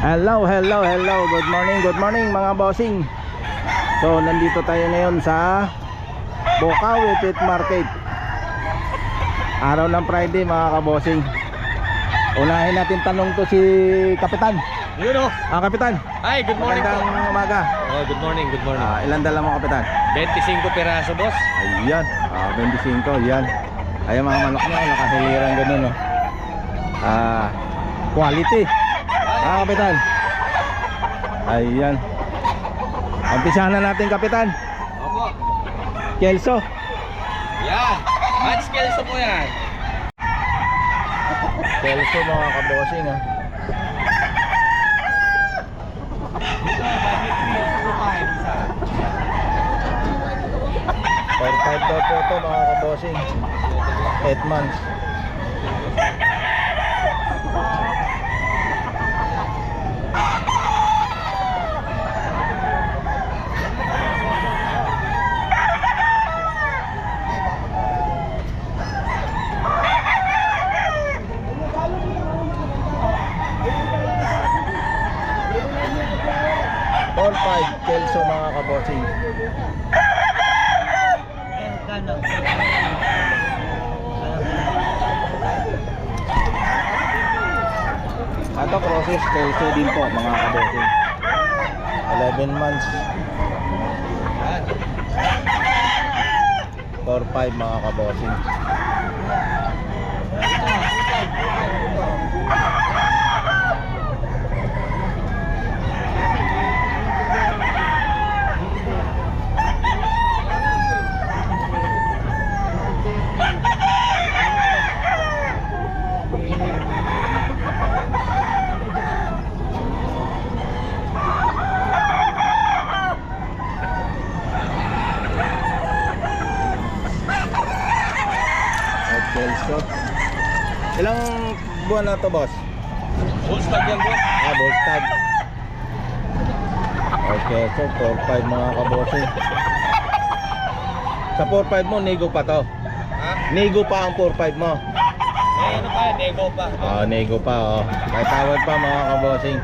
Hello, hello, hello. Good morning, good morning mga bossing. So, nandito tayo ngayon sa Bukawi Pit Market. Araw ng Friday mga kabossing. Unahin natin tanong to si Kapitan. Yun o. Ah, Kapitan. Ay, good morning po. Magandang umaga. Oh, good morning, good morning. Ah, ilan dala mo, Kapitan? 25 piraso, boss. Ayan. Ah, 25. Yan. Ayan mga manok niya. Nakahiliran ganun, no. Ah, quality. Ah, Kapitan. Ayan. Umpisahan na natin, Kapitan. Opo. Kelso. Yan. Match kelso po yan. Kelso mga kabosing, ha. Per five daw po ito mga kabosing. 8 months. All five Kelso mga kabosing. Ato process Kelso din po mga kabosing. 11 months. Yan. 4-5 mga kabosing. At Kelso. Ilang buwan na to boss? Stock yan, boss. Ah, ball tag. Okay, so 4-5 mga kabosing. Sa 4-5 mo, nego pa to. Ha? Nego pa ang 4-5 mo. Eh, ano pa? Nego pa. Ah, nego pa oh. May tawad pa mga kabosing.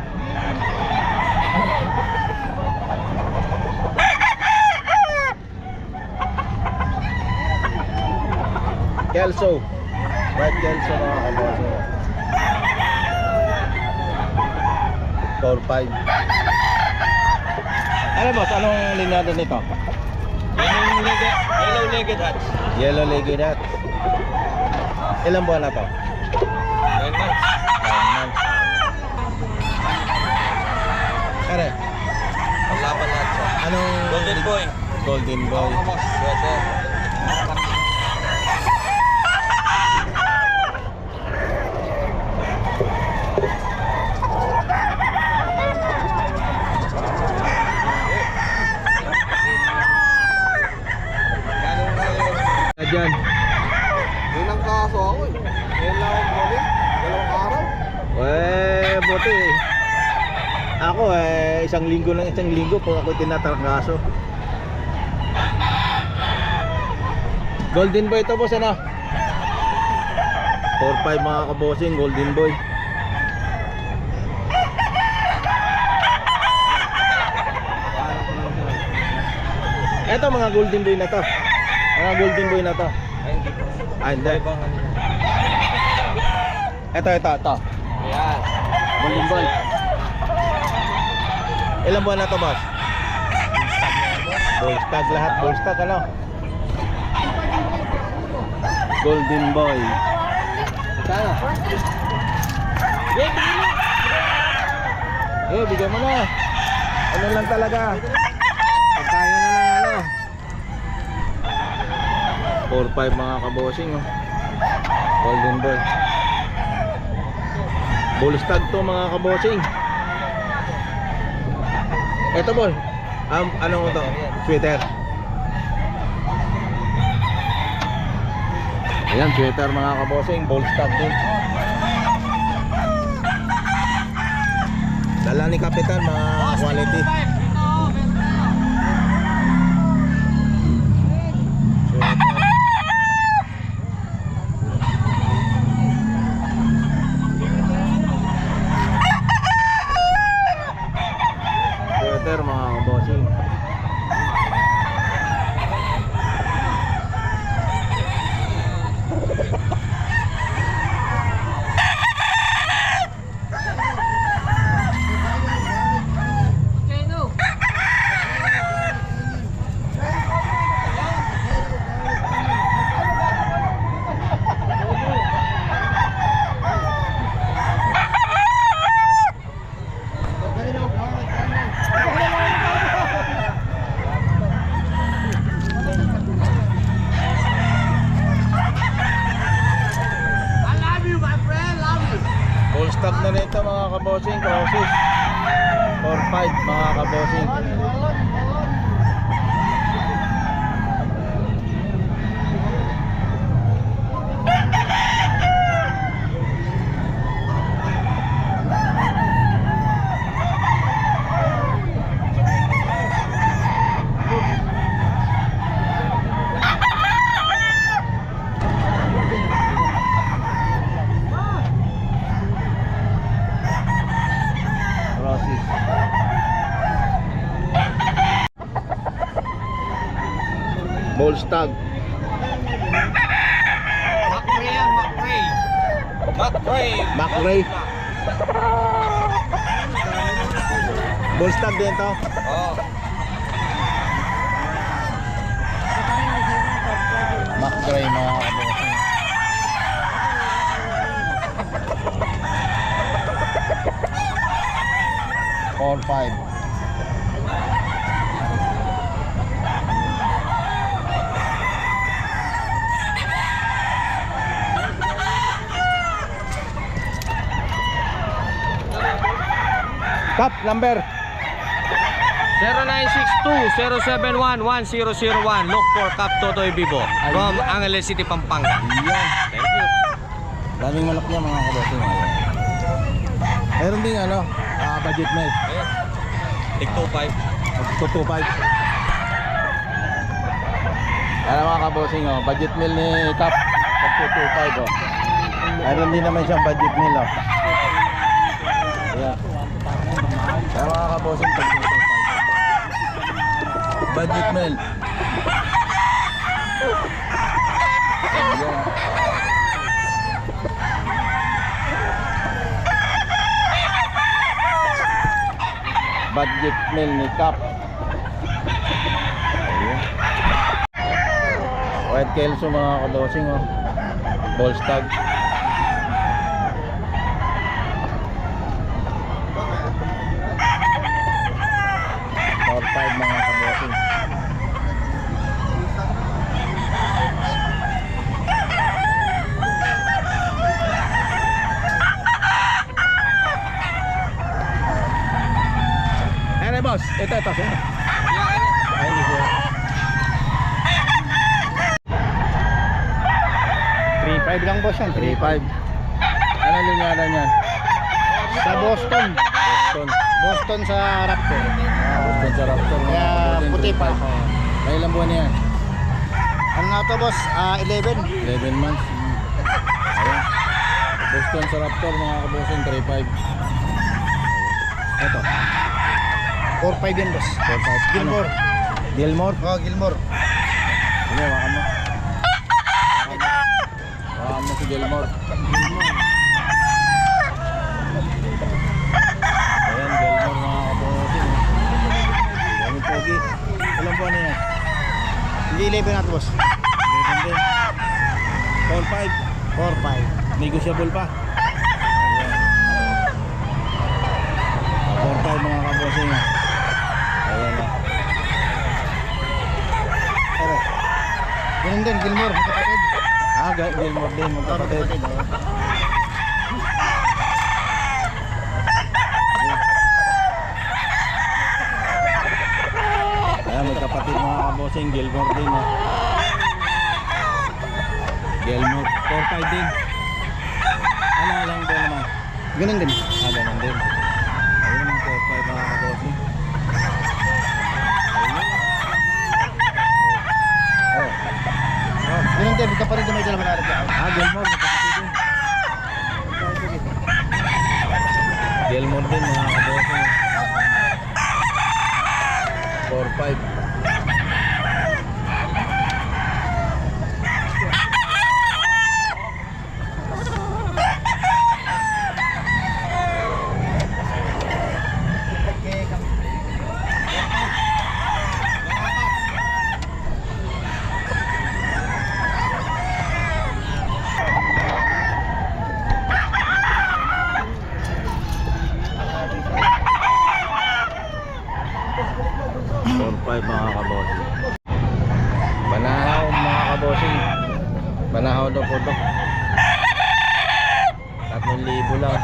Kelso. White Kelso mga kabosing. 4-5. Ano boss, anong linyado nito? Yellow legged, yellow legged hats. Yellow legged hat. Ilang buwan na to? 9 months. 9 months. Kare, Paglaban lahat siya. anong Golden boy. Golden boy. Boss. Sweater. Ganun nga yun. Diyan. Yun ang kaso ako eh. Ngayon lang ako bumalik. Dalawang araw. Eh, buti. Ako eh, isang linggo lang isang linggo pag ako tinatarangkaso. Golden boy to boss ano? 4-5 mga kabosing, golden boy. Eto mga golden boy na to. Mga golden boy na to. Ay, hindi po. Ah, hindi. Ito, ito, ito. Boy. Ilang buwan na to, boss? Bull stag lahat, bull stag ano? Golden boy. Kano? Eh, bigyan mo na. Ano lang talaga. Pagkaya na lang ano. 4-5 mga kabosing oh. Golden boy. Bull stag to mga kabosing. Eto boy. Um, ano to? Sweater. Ayan, sweater mga kabosing. Bull stag din. Dala ni Kapitan mga quality. Sweater. process. 4-5 mga kabossing. Process. Bolstag. McRae yan, McRae. McRae. McRae. Bolstag din to. Oo. McRae mga kabossing. Four five. Cup number 0962-071-1001 Look for Cap Totoy Vivo from Angeles City, Pampanga. Yan. Thank you. Daming manok niya mga. Ayan. Meron ding ano, ah, budget meal. Tig 25. Magtutupag. Ano mga kabossing oh, budget meal ni Cap. Magtutupag oh. Meron din naman siyang budget meal oh. Yeah. Kaya mga kabossing pagtutupag. Budget meal. Ayan. Budget meal ni Cap. White Kelso mga kabosing oh. Bolstag. Four five mga kabosing. Ere boss, ito ito. Ito. Ay, hindi siya. 3.5 lang boss yan. 3.5. Ano linyaran yan? Sa Boston. Boston. Boston sa Raptor. Boston sa Raptor. Kaya puti pa 3.5. ako. May ilang buwan na yan? Ano na to boss? Ah, 11. 11 months. Ayan. Boston sa Raptor mga kabosing 3.5. Ito. 4.5 yan boss. 4.5. Gilmore. Gilmore. Oh, Gilmore. Sige, wakan mo. Gilmore. Ayan, Gilmore mga kabosing. Dami pogi. Ilang buwan na yan? Hindi 11 na to boss. 11 din. 4.5. 4.5. Negotiable pa. Ayan. 4.5 mga kabosing. Ayan na. Pero, ganun din, Gilmore, kapatid. Ah, Gilmore din, magkapatid. kapatid. Ayan, may kapatid mga kabosing, Gilmore din. Oh. Gilmore, 4-5 din. Ano lang ba naman? Ganun din. Ah, ganun din. Ayun, 4-5 mga kabosing. Ayun. Oh. Oh, ganun din, kapatid na may dala malalag yan. Ah, Gilmore, may kapatid din. Gilmore din mga kabosing. 4-5. Four five mga kabossing. Banahaw mga kabossing. Banahaw daw po to. Tatlong libo lang.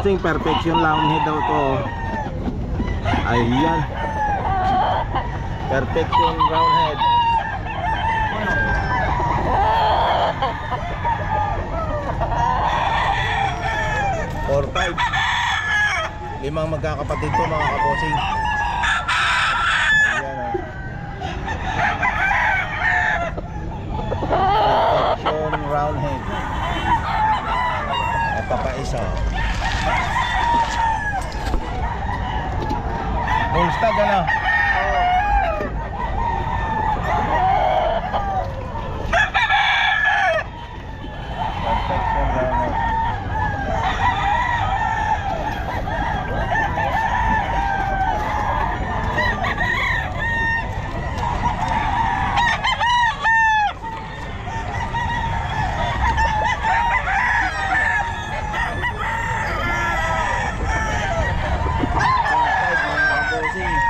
bossing, perfection head daw to. Ayan. Perfection round head. Four five. Limang magkakapatid to mga kabosing. Ayan ah. Perfection round head. Ito pa isa. Ano?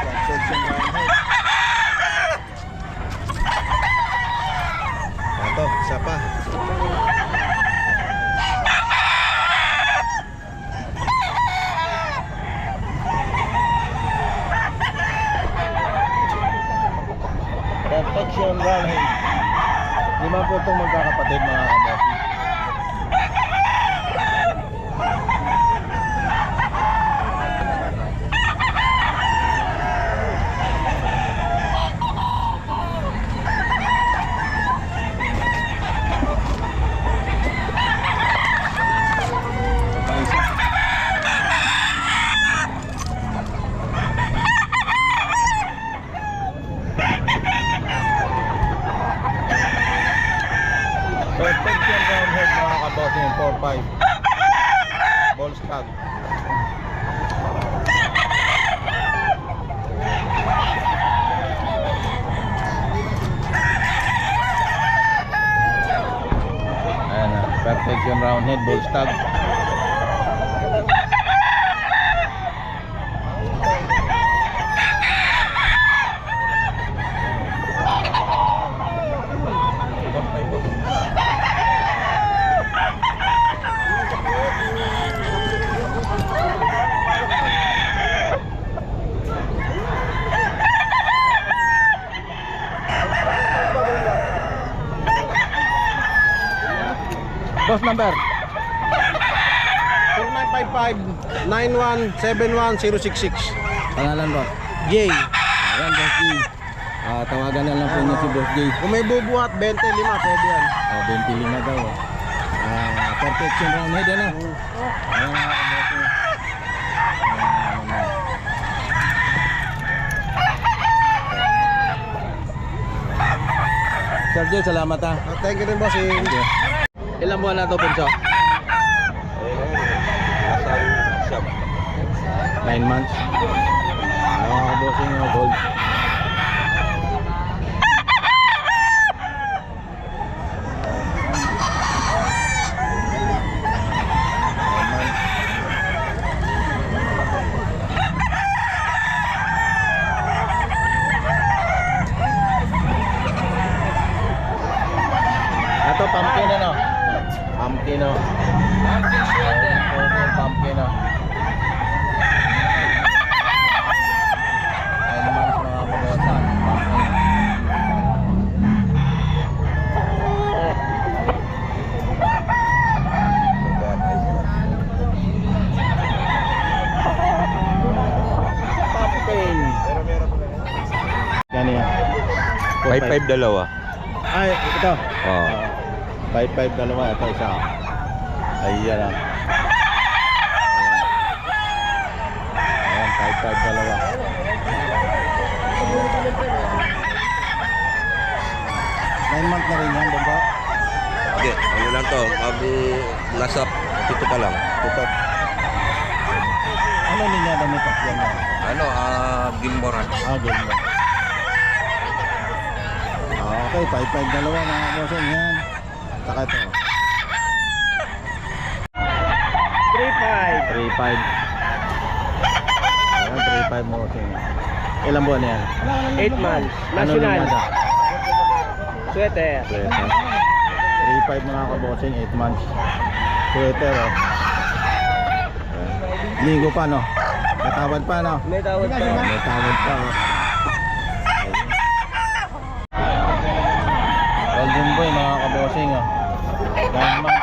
Perfection round head. Ito, isa pa. Perfection running. Lima po itong magkakapatid mga kamosi. 5. Ball stag. Ayan, perfection round head, ball stag. Boss number. 0955-9171-066 Pangalan boss. Jay Ayan, boss G. Ah, tawagan na lang po niyo si boss J. Kung may bubuhat 25 pwede yan Oh, 25 daw. oh. Ah, perfection round head ano? Ayan mga kabosin. Ayan. Sir J, salamat ha. Ah, Thank you rin bossing Thank you. Ilang buwan na to, Bunso? Nine months. Ano bossing yung gold? Nine months. Ito, pumpkin ano? Pumpkin oh. Pumpkin sweater. Pumpkin oh. Nine months mga kabosan. Pumpkin. Pumpkin. Pero meron pa lang Yan yan. 5-5 dalawa. Ay, ito. Oo. 5-5 dalawa. Ito isa. Ayan ah. Ayan. Ayan, 5-5 dalawa. Nine month na rin yan, bamba. Hindi, ano lang to. Mabi, nasa pito pa lang. Ito. Ano ninyada nito? Yan. Ano, ah, Gilmoran. Ah. Ah, okay, 5-5 dalawa mga bossing yan. Saka ito. 3-5 3-5. Ayan, 3-5 mo bossing. Ilang buwan yan? 8 months National? Sweater Sweater. 3-5 mga kabossing, 8 months. Sweater oh. Ligo pa no. May tawad pa no. May tawad pa. May tawad pa. Oh. Golden boy mga kabosing oh. Diamond.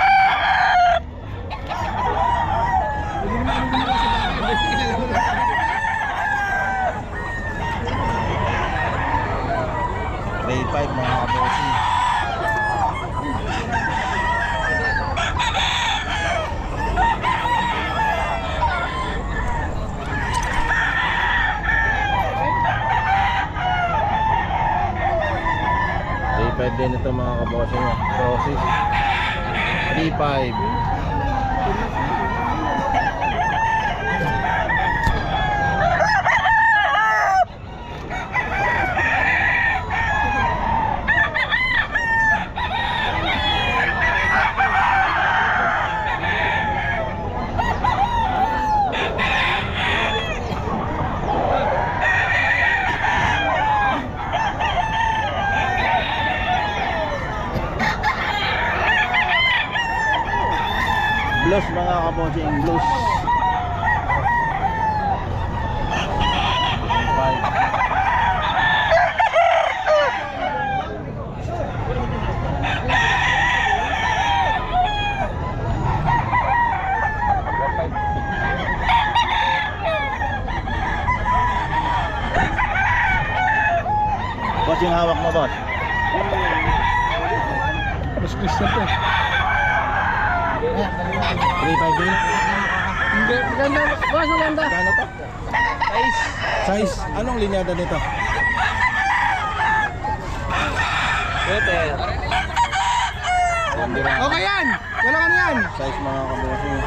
din ito mga kabose niya. Process. 3.5. Los mga kabosing, los. Anong linyada nito? Pwede. Okay yan! Wala ka na yan! Size mga kabosing.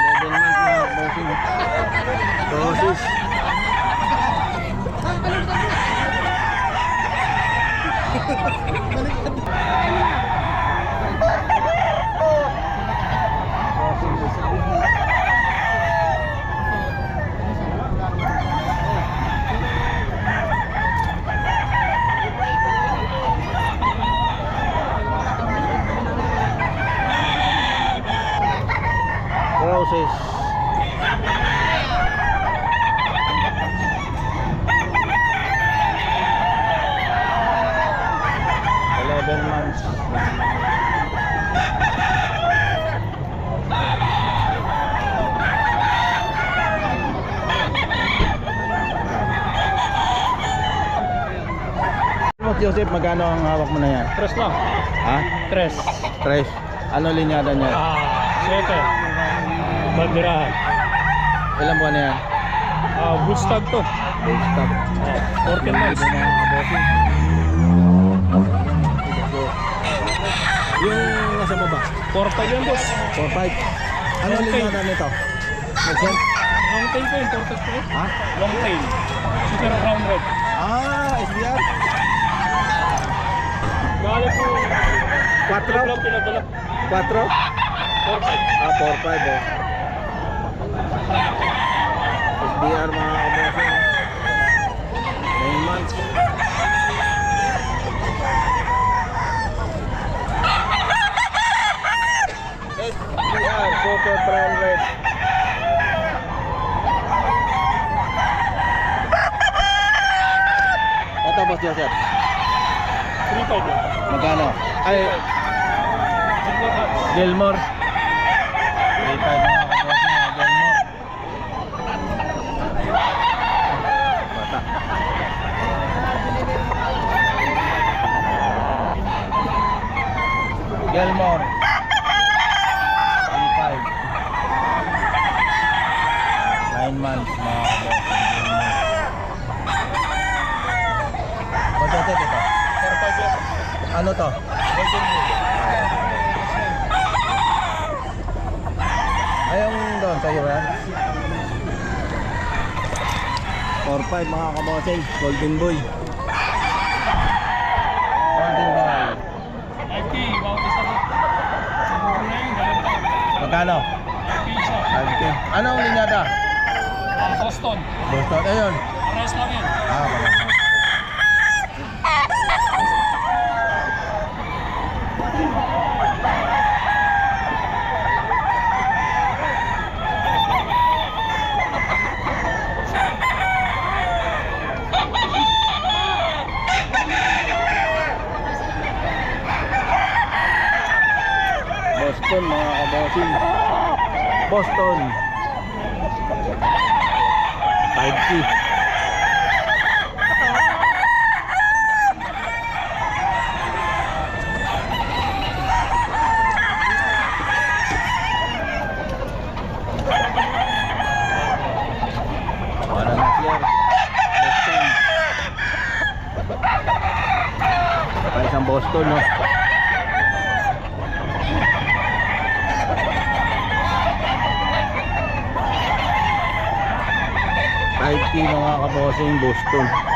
Eleven months mga kabosing. Dosis. Roses. Eleven months. Boss Joseph, magkano ang hawak mo na yan? Tres lang. Ha? Tres. Tres. Ano linyada niya? Ah, siyete. Bandirahan. Ilan buwan na yan? Ah, Woodstock to. Stop. Ah, 14 months. Yung nasa baba? 4 yan, boss. 4-5. Ano linyada nito? Nagsen? Long tail ko, imported ko. Ha? Long tail. Super brown red. Ah, SBR? Galing po. 4? Lang pinadala. 4? 4 Ah, 4-5 oh. SBR mga kabosing. 9 months. SBR, Super Brown Red. Ito, Boss Joseph. 3 yan. Magkano? Ay, Delmore. 3-5 mga kabosing, mga Delmore. Bata. Gelmore. 3-5. 9 months mga kabosing. Magkano ito? 4 yan. Ano to? Ayong doon sa'yo ba yan? 4-5 mga kabosing, Golden Boy. Golden Boy. Magkano? Piso. 5K. Anong linyada? Ah, Boston. Boston. Ayun. Pares lang yan. Ah, wala. Boston mga kabossing. Boston. 5K. Para na clear. Boston. Pa isang Boston, no? Five K mga kabosing Boston.